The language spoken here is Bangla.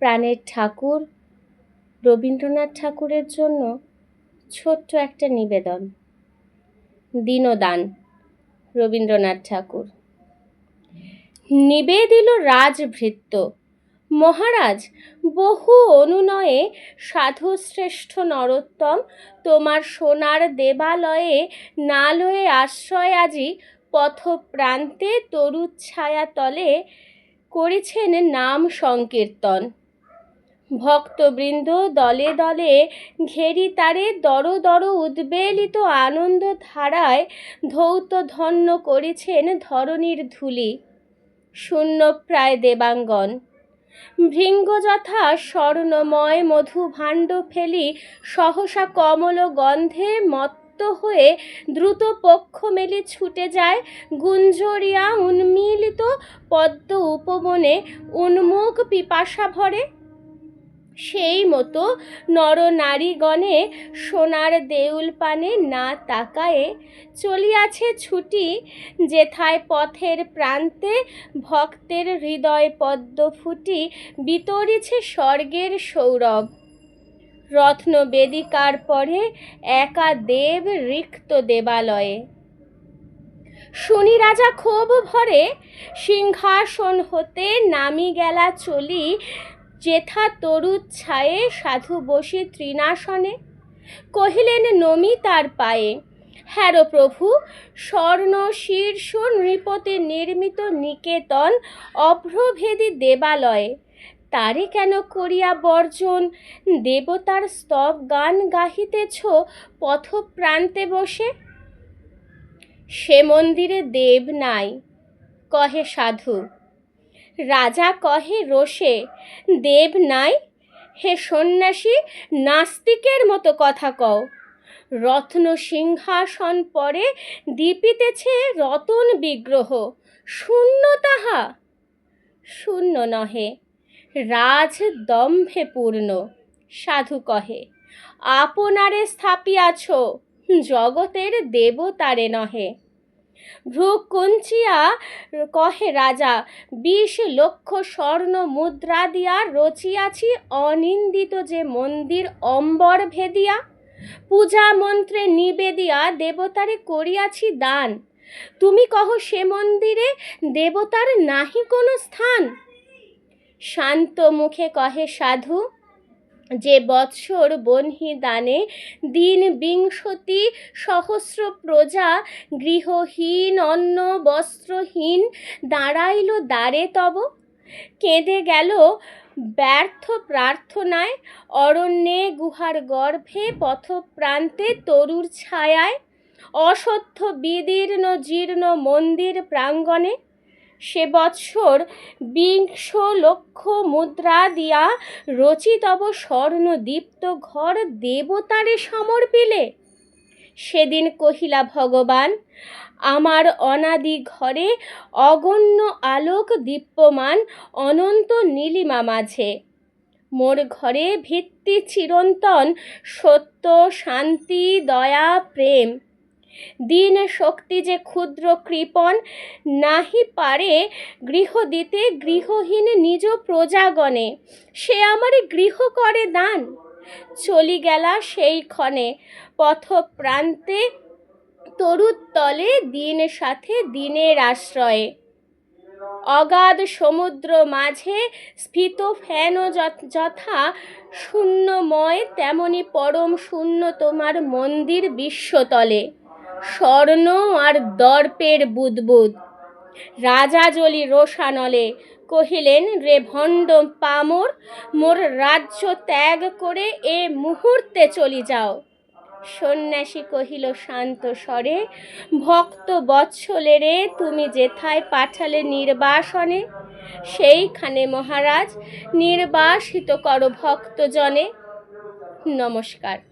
প্রাণের ঠাকুর রবীন্দ্রনাথ ঠাকুরের জন্য ছোট্ট একটা নিবেদন। দীনদান, রবীন্দ্রনাথ ঠাকুর। নিবেদিল রাজভৃত্য, মহারাজ, বহু অনুনয়ে সাধুশ্রেষ্ঠ নরোত্তম, তোমার সোনার দেবালয়ে না লয়ে আশ্রয় আজি পথপ্রান্তে তরুচ্ছায়া তলে করেছেন নাম সংকীর্তন। ভক্তবৃন্দ দলে দলে ঘেরি তারে দর দর উদ্বেলিত আনন্দ ধারায় ধৌত ধন্য করেছেন ধরণীর ধুলি। শূন্য প্রায় দেবাঙ্গন। ভৃঙ্গ যথা স্বর্ণময় মধু ভাণ্ড ফেলি সহসা কমল গন্ধে মত্ত হয়ে দ্রুত পক্ষ মেলে ছুটে যায় গুঞ্জরিয়া উন্মিলিত পদ্ম উপবনে উন্মুখ পিপাসা ভরে। সেই মতো নর নারীগণে সোনার দেউল পানে না তাকায়ে চলিয়াছে ছুটি যেথায় পথের প্রান্তে ভক্তের হৃদয় পদ্ম ফুটি বিতরিছে স্বর্গের সৌরভ। রত্ন বেদিকার পরে একা দেব রিক্ত দেবালয়ে। শুনি রাজা ক্ষোভ ভরে সিংহাসন হতে নামি গেলা চলি যেথা তরুর ছায়ে সাধু বসি তৃণাসনে, কহিলেন, নমি তার পায়ে। হ্যারো প্রভু, স্বর্ণ শীর্ষ নৃপতি নির্মিত নিকেতন অভ্রভেদী দেবালয়ে। তারে কেন করিয়া বর্জন? দেবতার স্তব গান গাহিতেছ, পথপ্রান্তে বসে। সে মন্দিরে দেব নাই, কহে সাধু। রাজা কহে, রোষে, দেব নাই? হে সন্ন্যাসী, নাস্তিকের মতো কথা কও। রত্ন সিংহাসন পরে দীপিতেছে রতন বিগ্রহ। শূন্য তাহা? শূন্য নহে। রাজ দম্ভে পূর্ণ। সাধু কহে। আপনারে স্থাপিয়াছ, জগতের দেবতারে নহে। ভ্রু কুঞ্চিয়া কহে রাজা, বিশ লক্ষ স্বর্ণ মুদ্রা দিয়া রচিয়াছি অনিন্দিত যে মন্দির অম্বর ভেদিয়া। পূজা মন্ত্রে নিবেদিয়া দেবতারে করিয়াছি দান। তুমি কহ সে মন্দিরে দেবতার নাহি কোনো স্থান? শান্ত মুখে কহে সাধু যে বৎসর বহ্নি দানে দিন বিংশতি সহস্র প্রজা গৃহহীন, অন্ন বস্ত্রহীন দাঁড়াইল দ্বারে তব। কেঁদে গেল ব্যর্থ প্রার্থনায়, অরণ্যে গুহার গর্ভে পথপ্রান্তে তরুর ছায়ায়, অসত্য বিদীর্ণ জীর্ণ মন্দির প্রাঙ্গণে। সে বৎসর বিংশ লক্ষ মুদ্রা দিয়া রচিতব স্বর্ণদীপ্ত ঘর দেবতারে সমর্পিলে। সেদিন কহিলা ভগবান, আমার অনাদি ঘরে অগণ্য আলোক দীপ্যমান অনন্ত নীলিমা মাঝে। মোর ঘরে ভিত্তি চিরন্তন সত্য, শান্তি, দয়া, প্রেম। দিন শক্তি যে ক্ষুদ্র কৃপণ, নাহি পারে গৃহ দিতে গৃহহীন নিজ প্রজাগণে। সে আমারে গৃহ করে দান। চলি গেলা সেই ক্ষণে। পথ প্রান্তে তরুতলে দিন সাথে দিনের আশ্রয়ে। অগাধ সমুদ্র মাঝে স্ফীত ফেন যথা শূন্যময়, তেমনি পরম শূন্য তোমার মন্দির বিশ্বতলে স্বর্ণ আর দর্পের বুদবুদ। রাজা জলি রোষানলে কহিলেন, রে ভণ্ড পামর, মোর রাজ্য ত্যাগ করে এ মুহূর্তে চলি যাও। সন্ন্যাসী কহিল, শান্ত স্বরে, ভক্ত বৎসলেরে তুমি যেথায় পাঠালে নির্বাসনে, সেইখানে মহারাজ নির্বাসিত করো ভক্তজনে। নমস্কার।